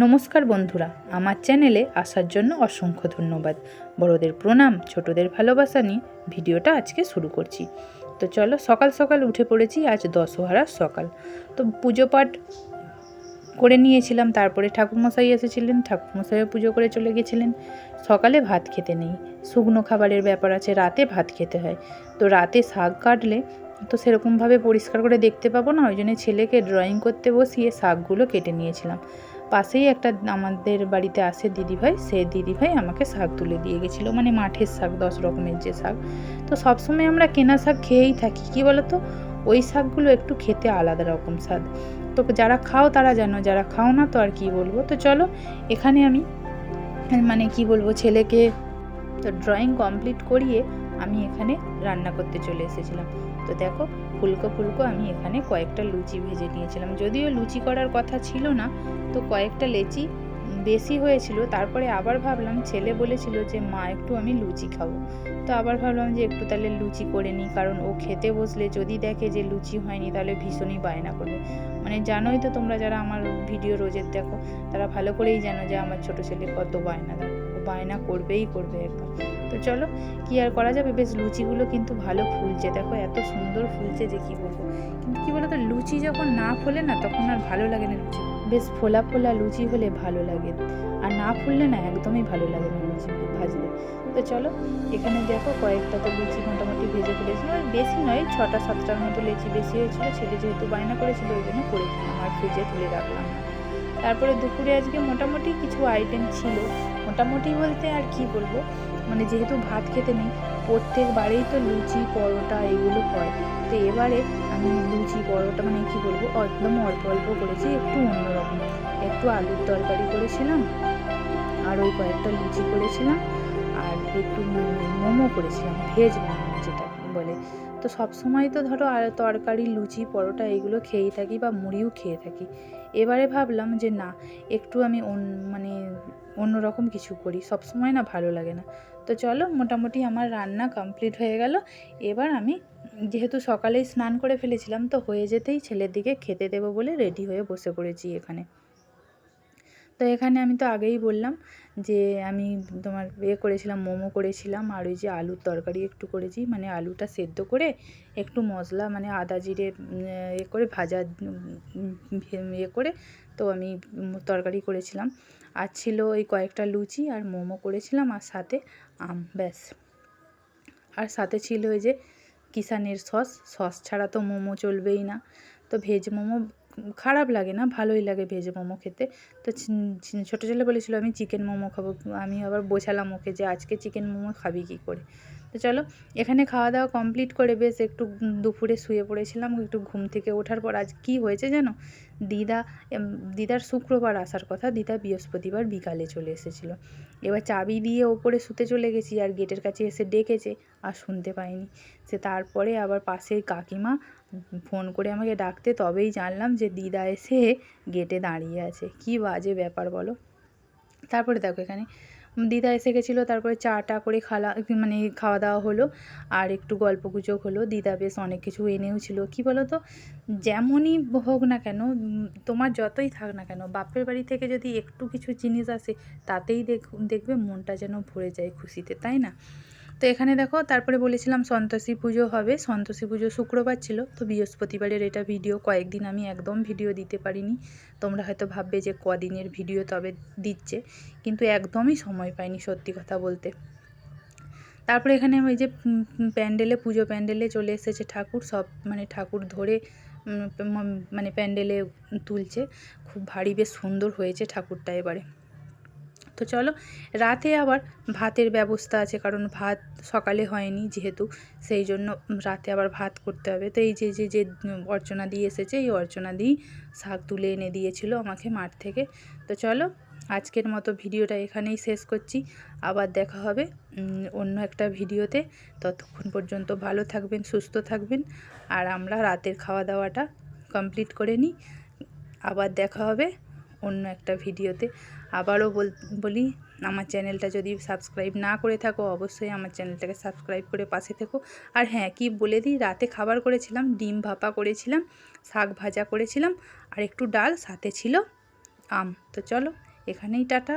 নমস্কার বন্ধুরা, আমার চ্যানেলে আসার জন্য অসংখ্য ধন্যবাদ। বড়দের প্রণাম, ছোটদের ভালোবাসা নিয়ে ভিডিওটা আজকে শুরু করছি। তো চলো সকাল সকাল উঠে পড়েছি, আজ দশহারার সকাল। তো পুজো পাঠ করে নিয়েছিলাম, তারপরে ঠাকুরমশাই এসেছিলেন, ঠাকুরমশাইও পুজো করে চলে গেছিলেন। সকালে ভাত খেতে নেই, শুকনো খাবারের ব্যাপার আছে, রাতে ভাত খেতে হয়। তো রাতে শাক কাটলে তো সেরকমভাবে পরিষ্কার করে দেখতে পাবো না, ওই জন্য ছেলেকে ড্রয়িং করতে বসিয়ে শাকগুলো কেটে নিয়েছিলাম। পাশেই একটা আমাদের বাড়িতে আসে দিদিভাই, সে দিদিভাই আমাকে শাক তুলে দিয়ে গেছিল মানে মাঠের শাক, দশ রকমের যে শাক। তো সবসময় আমরা কেনা শাক খেয়েই থাকি, কী বলতো? ওই শাকগুলো একটু খেতে আলাদা রকম স্বাদ। তো যারা খাও তারা জানো, যারা খাও না তো আর কি বলব? তো চলো, এখানে আমি মানে কি বলব, ছেলেকে তো ড্রয়িং কমপ্লিট করিয়ে আমি এখানে রান্না করতে চলে এসেছিলাম। তো দেখো ফুলকো ফুলকো আমি এখানে কয়েকটা লুচি ভেজে নিয়েছিলাম। যদিও লুচি করার কথা ছিল না, তো কয়েকটা লেচি বেশি হয়েছিল। তারপরে আবার ভাবলাম, ছেলে বলেছিল যে, মা, একটু আমি লুচি খাব। তো আবার ভাবলাম যে, একটু তাহলে লুচি করে নিই, কারণ ও খেতে বসলে যদি দেখে যে লুচি হয়নি, তাহলে ভীষণই বায়না করবে। মানে জানোই তো তোমরা যারা আমার ভিডিও রোজের দেখো, তারা ভালো করেই জানো যে, আমার ছোট ছেলে কত বায়না দেয়। বায়না করবেই করবে একদম তো চলো, কি আর করা যাবে? বেশ লুচিগুলো কিন্তু ভালো ফুলছে। দেখো এত সুন্দর ফুলছে যে কি বলব। কিন্তু কি বলতো, লুচি যখন না ফোলে না, তখন আর ভালো লাগে না লুচি। বেশ ফোলা ফোলা লুচি হলে ভালো লাগে। আর না ফুললে না একদমই ভালো লাগে না লুচি ভাজলে। তো চলো, এখানে দেখো কয়েকটা তো লুচি মোটামুটি ভেজে ফেলেছিল আর বেশি নয়, ছটা সাতটার মতো লেচি বেশি হয়েছিল। ছেলে যেহেতু বায়না করেছিল, ওই জন্য করে আর ফ্রিজে তুলে রাখলাম। তারপরে দুপুরে আজকে মোটামুটি কিছু আইটেম ছিল। মোটামুটি বলতে আর কি বলব? মানে যেহেতু ভাত খেতে নেই প্রত্যেক বারেই তো লুচি, পরোটা এগুলো হয়। তো এবারে আমি লুচি, পরোটা মানে কি বলব? একদম অল্প অল্প করেছি, একটু অন্যরকম। একটু আলুর তরকারি করেছিলাম, আর ওই কয়েকটা লুচি করেছিলাম, আর একটু মোমো করেছিলাম, ভেজ মোমো যেটা বলে। তো সব সময় তো ধরো আর তরকারি, লুচি, পরোটা এগুলো খেয়েই থাকি বা মুড়িও খেয়ে থাকি। এবারে ভাবলাম যে না, একটু আমি মানে অন্যরকম কিছু করি, সব সময় না ভালো লাগে না। তো চলো মোটামুটি আমার রান্না কমপ্লিট হয়ে গেল। এবার আমি যেহেতু সকালেই স্নান করে ফেলেছিলাম, তো হয়ে যেতেই ছেলের দিকে খেতে দেবো বলে রেডি হয়ে বসে পড়েছি এখানে। তো এখানে আমি তো আগেই বললাম যে আমি তোমার এ করেছিলাম, মোমো করেছিলাম আর ওই যে আলুর তরকারি একটু করেছি মানে আলুটা সেদ্ধ করে একটু মশলা মানে আদা জিরে এ করে ভাজা ইয়ে করে তো আমি তরকারি করেছিলাম। আর ছিল ওই কয়েকটা লুচি আর মোমো করেছিলাম আর সাথে আম, ব্যাস। আর সাথে ছিল ওই যে কিষানের সস সস ছাড়া তো মোমো চলবেই না। তো ভেজ মোমো খারাপ লাগে না, ভালোই লাগে ভেজে মোমো খেতে। তো ছোটো ছেলে বলেছিলো, আমি চিকেন মোমো খাব। আমি আবার বোঝালাম ওকে যে, আজকে চিকেন মোমো খাবি কী করে? তো চলো, এখানে খাওয়া দাওয়া কমপ্লিট করে বেশ একটু দুপুরে শুয়ে পড়েছিলাম, একটু ঘুম থেকে ওঠার পর আজ কি হয়েছে জানো? দিদা দিদার শুক্রবার আসার কথা, দিদা বৃহস্পতিবার বিকালে চলে এসেছিল। এবার চাবি দিয়ে ওপরে শুতে চলে গেছি আর গেটের কাছে এসে ডেকেছে, আর শুনতে পাইনি। সে তারপরে আবার পাশের কাকিমা ফোন করে আমাকে ডাকতে, তবেই জানলাম যে দিদা এসে গেটে দাঁড়িয়ে আছে। কি বাজে ব্যাপার বলো? তারপরে দেখো এখানে দিদা এসে গেছিল, তারপরে চা টা করে খালা মানে খাওয়া দাওয়া হলো আর একটু গল্প গুজব হলো। দিদা বেশ অনেক কিছু এনেও ছিল। কী বলো তো যেমনই হোক না কেন, তোমার যতই থাক না কেন, বাপের বাড়ি থেকে যদি একটু কিছু জিনিস আসে, তাতেই দেখ, দেখবে মনটা যেন ভরে যায় খুশিতে, তাই না? তো এখানে দেখো, তারপরে বলেছিলাম সন্তোষী পুজো হবে। সন্তোষী পুজো শুক্রবার ছিল, তো বৃহস্পতিবারের এটা ভিডিও কয়েকদিন আমি একদম ভিডিও দিতে পারিনি। তোমরা হয়তো ভাববে যে কদিনের ভিডিও তবে দিচ্ছে, কিন্তু একদমই সময় পাইনি সত্যি কথা বলতে। তারপরে এখানে ওই যে প্যান্ডেলে, পুজো প্যান্ডেলে চলে এসেছে ঠাকুর, সব মানে ঠাকুর ধরে মানে প্যান্ডেলে তুলছে। খুব ভারী বেশ সুন্দর হয়েছে ঠাকুরটা এবারে। তো চলো, রাতে আবার ভাতের ব্যবস্থা আছে, কারণ ভাত সকালে হয়নি যেহেতু, সেই জন্য রাতে আবার ভাত করতে হবে। তো এই যে যে যে, অর্চনা দিয়ে এসেছে, এই অর্চনা দিয়েই শাক তুলে এনে দিয়েছিল আমাকে মাঠ থেকে। তো চলো, আজকের মতো ভিডিওটা এখানেই শেষ করছি। আবার দেখা হবে অন্য একটা ভিডিওতে। ততক্ষণ পর্যন্ত ভালো থাকবেন, সুস্থ থাকবেন। আর আমরা রাতের খাওয়া দাওয়াটা কমপ্লিট করে নিই। আবার দেখা হবে। অন্য একটা ভিডিওতে। আবারও বলি আমার চ্যানেলটা যদি সাবস্ক্রাইব না করে থাকো, অবশ্যই আমার চ্যানেলটাকে সাবস্ক্রাইব করে পাশে থেকো। আর হ্যাঁ কি বলে দিই, রাতে খাবার করেছিলাম, ডিম ভাপা করেছিলাম, শাক ভাজা করেছিলাম, আর একটু ডাল, সাথে ছিল আম। তো চলো, এখানেই টাটা।